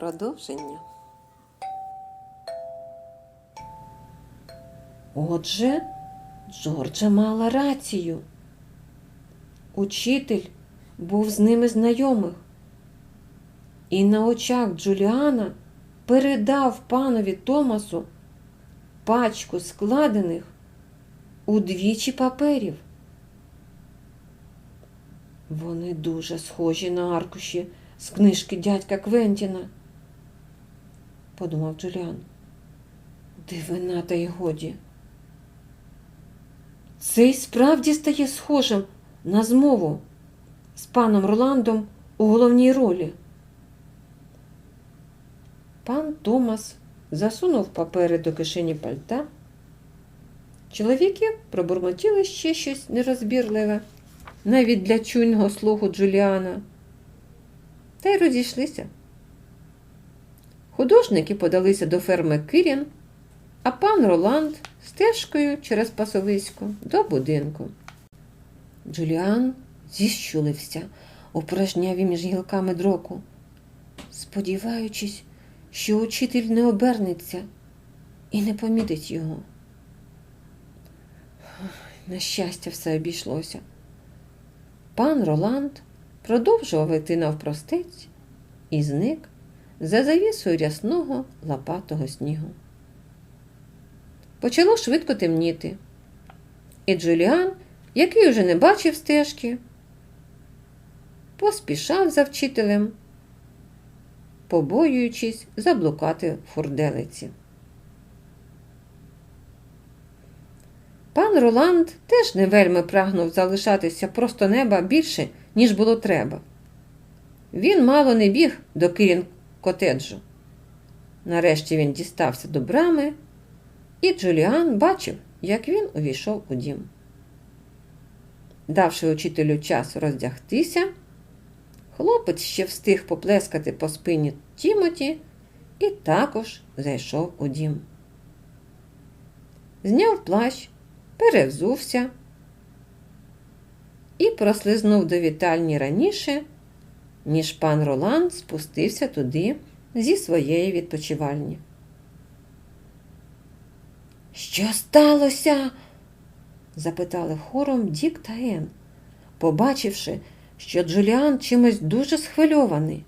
Продовження. Отже, Джорджа мала рацію. Учитель був з ними знайомих, і на очах Джуліана передав панові Томасу пачку складених удвічі паперів. Вони дуже схожі на аркуші з книжки дядька Квентіна, подумав Джуліан. Дивина та й годі. Це й справді стає схожим на змову з паном Роландом у головній ролі. Пан Томас засунув папери до кишені пальта. Чоловіки пробурмотіли ще щось нерозбірливе, навіть для чуйного слуху Джуліана, та й розійшлися. Художники подалися до ферми Кирін, а пан Роланд стежкою через пасовисько до будинку. Джуліан зіщулився у порожняві між гілками дроку, сподіваючись, що учитель не обернеться і не помітить його. На щастя, все обійшлося. Пан Роланд продовжував йти навпростець і зник за завісою рясного лопатого снігу. Почало швидко темніти, і Джуліан, який уже не бачив стежки, поспішав за вчителем, побоюючись заблукати фурделиці. Пан Роланд теж не вельми прагнув залишатися просто неба більше, ніж було треба. Він мало не біг до котеджу. Нарешті він дістався до брами, і Джуліан бачив, як він увійшов у дім. Давши учителю час роздягтися, хлопець ще встиг поплескати по спині Тімоті і також зайшов у дім. Зняв плащ, перевзувся і прослизнув до вітальні раніше, ніж пан Роланд спустився туди зі своєї відпочивальні. Що сталося? запитали хором Дік та Ен, побачивши, що Джуліан чимось дуже схвильований.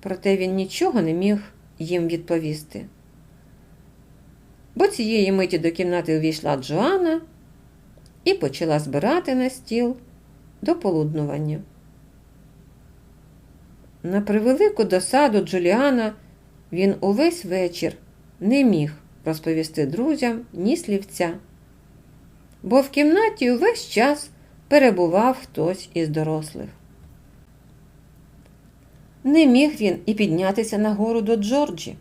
Проте він нічого не міг їм відповісти. Бо цієї миті до кімнати увійшла Джоанна і почала збирати на стіл до полуднування. На превелику досаду Джуліана він увесь вечір не міг розповісти друзям ні слівця, бо в кімнаті увесь час перебував хтось із дорослих. Не міг він і піднятися нагору до Джорджі.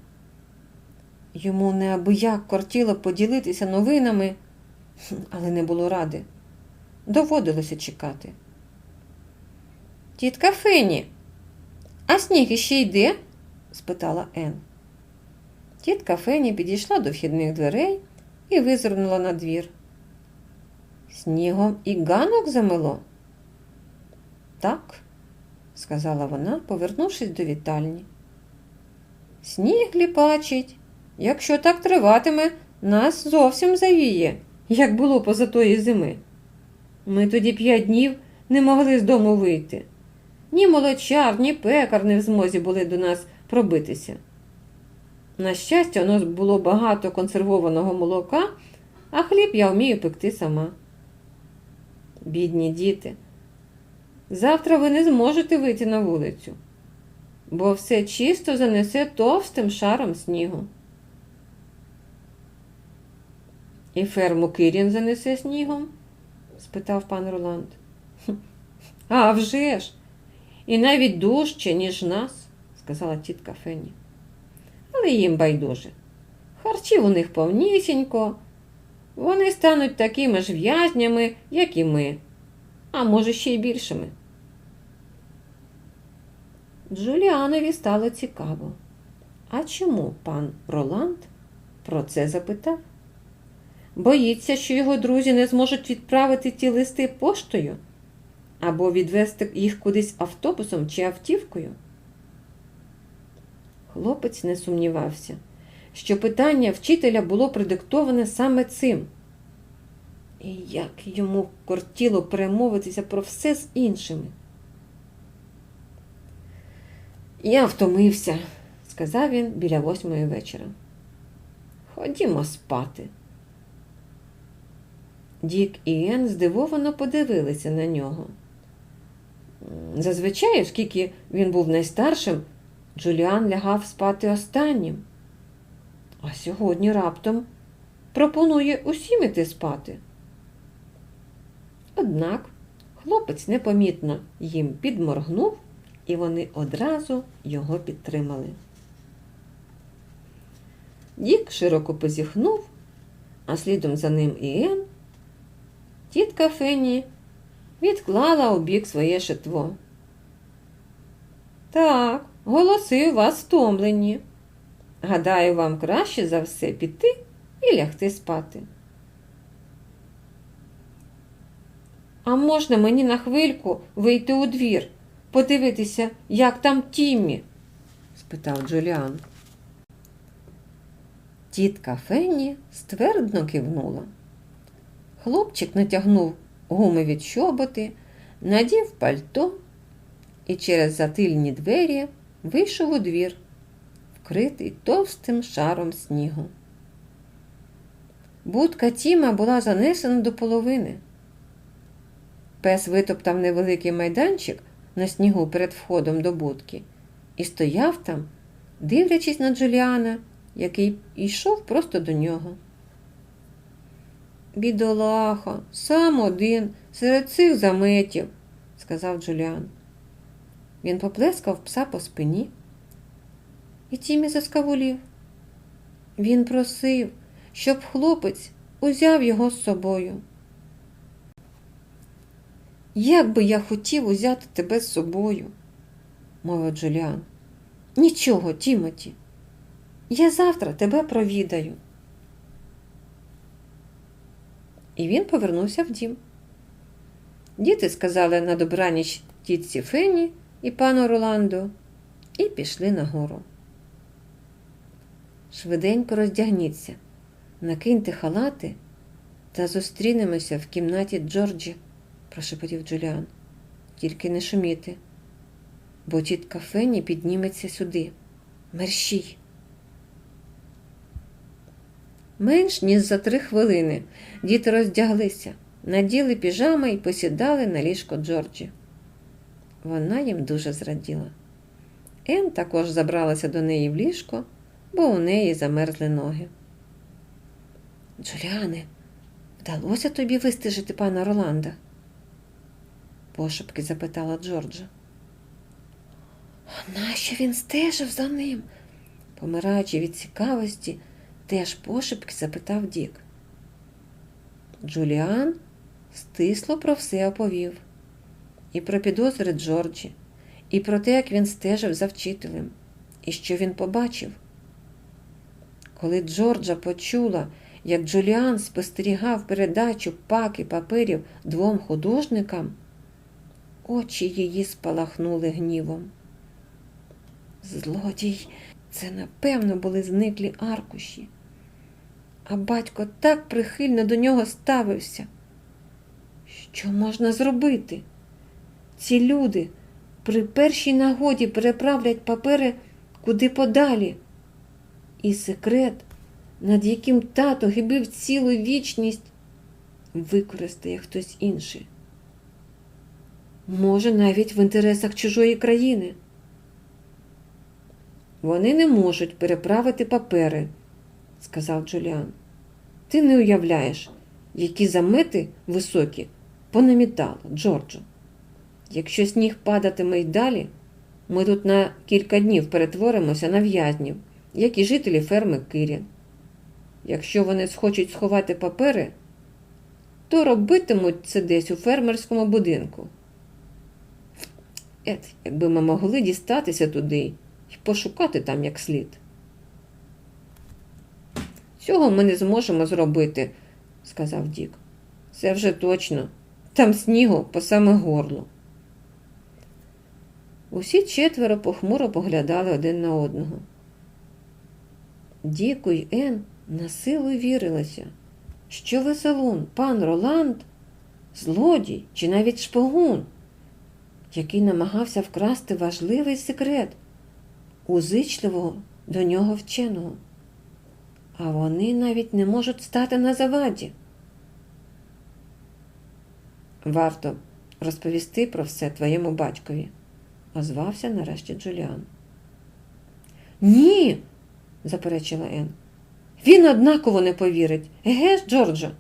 Йому неабияк кортіло поділитися новинами, але не було ради. Доводилося чекати. Тітка Фені, а сніг іще йде? спитала Ен. Тітка Фені підійшла до вхідних дверей і визирнула на двір. Снігом і ганок замело? Так, сказала вона, повернувшись до вітальні. Сніг ліпачить. Якщо так триватиме, нас зовсім завіє, як було поза тої зими. Ми тоді п'ять днів не могли з дому вийти. Ні молочар, ні пекар не в змозі були до нас пробитися. На щастя, у нас було багато консервованого молока, а хліб я вмію пекти сама. Бідні діти, завтра ви не зможете вийти на вулицю, бо все чисто занесе товстим шаром снігу. І ферму Кирін занесе снігом? спитав пан Роланд. «А вже ж! І навіть дужче, ніж нас, сказала тітка Фенні. Але їм байдуже. Харчів у них повнісінько. Вони стануть такими ж в'язнями, як і ми, а може, ще й більшими. Джуліанові стало цікаво. А чому пан Роланд про це запитав? Боїться, що його друзі не зможуть відправити ті листи поштою або відвести їх кудись автобусом чи автівкою. Хлопець не сумнівався, що питання вчителя було продиктоване саме цим. І як йому кортіло перемовитися про все з іншими. Я втомився, сказав він біля восьмої вечора. Ходімо спати. Дік і Ен здивовано подивилися на нього. Зазвичай, оскільки він був найстаршим, Джуліан лягав спати останнім. А сьогодні раптом пропонує усім іти спати. Однак хлопець непомітно їм підморгнув, і вони одразу його підтримали. Дік широко позіхнув, а слідом за ним і Ен. Тітка Фенні відклала у бік своє шитво. Так, голоси у вас стомлені. Гадаю, вам краще за все піти і лягти спати. А можна мені на хвильку вийти у двір, подивитися, як там Тіммі? спитав Джуліан. Тітка Фенні ствердно кивнула. Хлопчик натягнув гумові чоботи, надів пальто і через затильні двері вийшов у двір, вкритий товстим шаром снігу. Будка Тіма була занесена до половини. Пес витоптав невеликий майданчик на снігу перед входом до будки і стояв там, дивлячись на Джуліана, який йшов просто до нього. Бідолаха, сам один серед цих заметів, сказав Джуліан. Він поплескав пса по спині. І Тімі заскавулів. Він просив, щоб хлопець узяв його з собою. Як би я хотів узяти тебе з собою, мовив Джуліан. Нічого, Тімоті. Я завтра тебе провідаю. І він повернувся в дім. Діти сказали на добраніч тітці Фені і пану Роланду і пішли нагору. Швиденько роздягніться, накиньте халати та зустрінемося в кімнаті Джорджі, прошепотів Джуліан. Тільки не шуміти, бо тітка Фені підніметься сюди. Мерщій. Менш ніж за три хвилини діти роздяглися, наділи піжами і посідали на ліжко Джорджі. Вона їм дуже зраділа. Ен також забралася до неї в ліжко, бо у неї замерзли ноги. Джуліане, вдалося тобі вистежити пана Роланда? пошепки запитала Джорджа. А нащо він стежив за ним? помираючи від цікавості, теж пошепки запитав Дік. Джуліан стисло про все оповів і про підозри Джорджі, і про те, як він стежив за вчителем, і що він побачив. Коли Джорджа почула, як Джуліан спостерігав передачу паки паперів двом художникам, очі її спалахнули гнівом. Злодій, це напевно були зниклі аркуші. А батько так прихильно до нього ставився. Що можна зробити? Ці люди при першій нагоді переправлять папери куди подалі. І секрет, над яким тато гибив цілу вічність, використає хтось інший. Може, навіть в інтересах чужої країни. Вони не можуть переправити папери, сказав Джуліан. Ти не уявляєш, які замети високі понамітало, Джорджо. Якщо сніг падатиме й далі, ми тут на кілька днів перетворимося на в'язнів, як і жителі ферми Кирін. Якщо вони схочуть сховати папери, то робитимуть це десь у фермерському будинку. Ет, якби ми могли дістатися туди і пошукати там як слід. Цього ми не зможемо зробити, сказав Дік. Це вже точно. Там снігу по саме горло. Усі четверо похмуро поглядали один на одного. Діку й Ен на силу вірилося, що веселун пан Роланд злодій чи навіть шпигун, який намагався вкрасти важливий секрет узичливого до нього вченого. А вони навіть не можуть стати на заваді. Варто розповісти про все твоєму батькові, озвався нарешті Джуліан. Ні, заперечила Ен. Він однаково не повірить. Еге ж, Джорджо?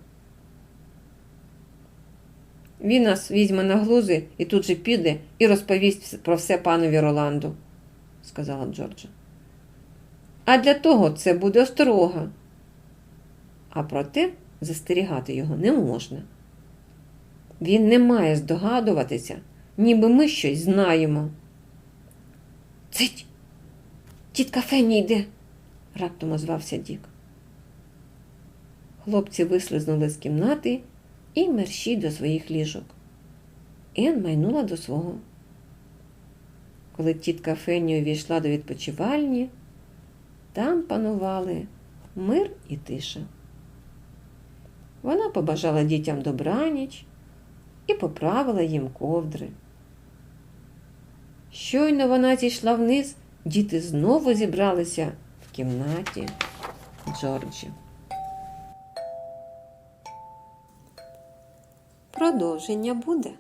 Він нас візьме на глузи і тут же піде і розповість про все панові Роланду, сказала Джорджа. А для того це буде осторога. А проте застерігати його не можна. Він не має здогадуватися, ніби ми щось знаємо. Цить! Тітка Фенні йде, раптом озвався Дік. Хлопці вислизнули з кімнати і мерщій до своїх ліжок. Ен майнула до свого. Коли тітка Фенні увійшла до відпочивальні, там панували мир і тиша. Вона побажала дітям добраніч і поправила їм ковдри. Щойно вона зійшла вниз, діти знову зібралися в кімнаті Джорджі. Продовження буде.